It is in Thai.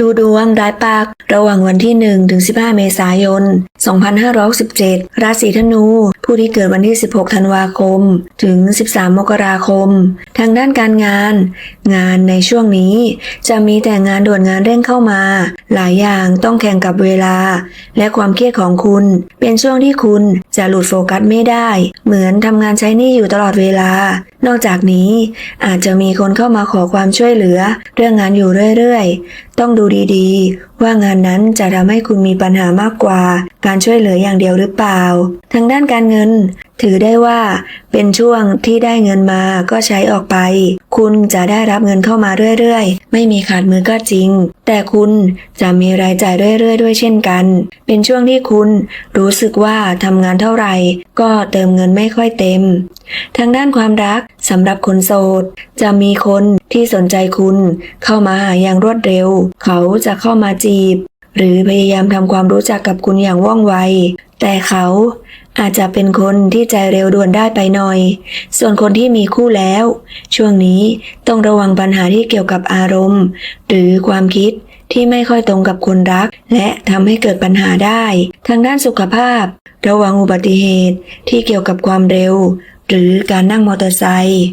ดูดวงรายปักระหว่างวันที่ 1 ถึง 15 เมษายน 2567 ราศีธนู ผู้ที่เกิดวันที่ 16 ธันวาคม ถึง 13 มกราคม ทางด้านการงาน งานในช่วงนี้ จะมีแต่งานด่วนงานเร่งเข้ามา หลายอย่างต้องแข่งกับเวลา และความเครียดของคุณ เป็นช่วงที่คุณจะหลุดโฟกัสไม่ได้ เหมือนทำงานใช้หนี้อยู่ตลอดเวลา นอกจากนี้อาจจะมีคนเข้ามาขอความช่วยเหลือ เรื่องงานอยู่เรื่อยๆ ต้องดูดีๆ ว่างานนั้นจะทำให้คุณมีปัญหามากกว่า การช่วยเหลืออย่างเดียวหรือเปล่า ทางด้านการเงิน ถือได้ว่าเป็นช่วงที่ได้เงินมาก็ใช้ออกไป คุณจะได้รับเงินเข้ามาเรื่อยๆ ไม่มีขาดมือก็จริง แต่คุณจะมีรายจ่ายเรื่อยๆ ด้วยเช่นกัน เป็นช่วงที่คุณรู้สึกว่าทำงานเท่าไหร่ ก็เติมเงินไม่ค่อยเต็ม ทางด้านความรักสำหรับคนโสด จะมีคนที่สนใจคุณเข้ามาหาอย่างรวดเร็ว เขาจะเข้ามาจีบ หรือพยายามทำความรู้จักกับคุณอย่างว่องไว แต่เขา อาจจะเป็นคนที่ใจเร็วด่วนได้ไปหน่อย ส่วนคนที่มีคู่แล้ว ช่วงนี้ต้องระวังปัญหาที่เกี่ยวกับอารมณ์ หรือความคิดที่ไม่ค่อยตรงกับคนรัก และทำให้เกิดปัญหาได้ ทางด้านสุขภาพ ระวังอุบัติเหตุที่เกี่ยวกับความเร็ว หรือการนั่งมอเตอร์ไซค์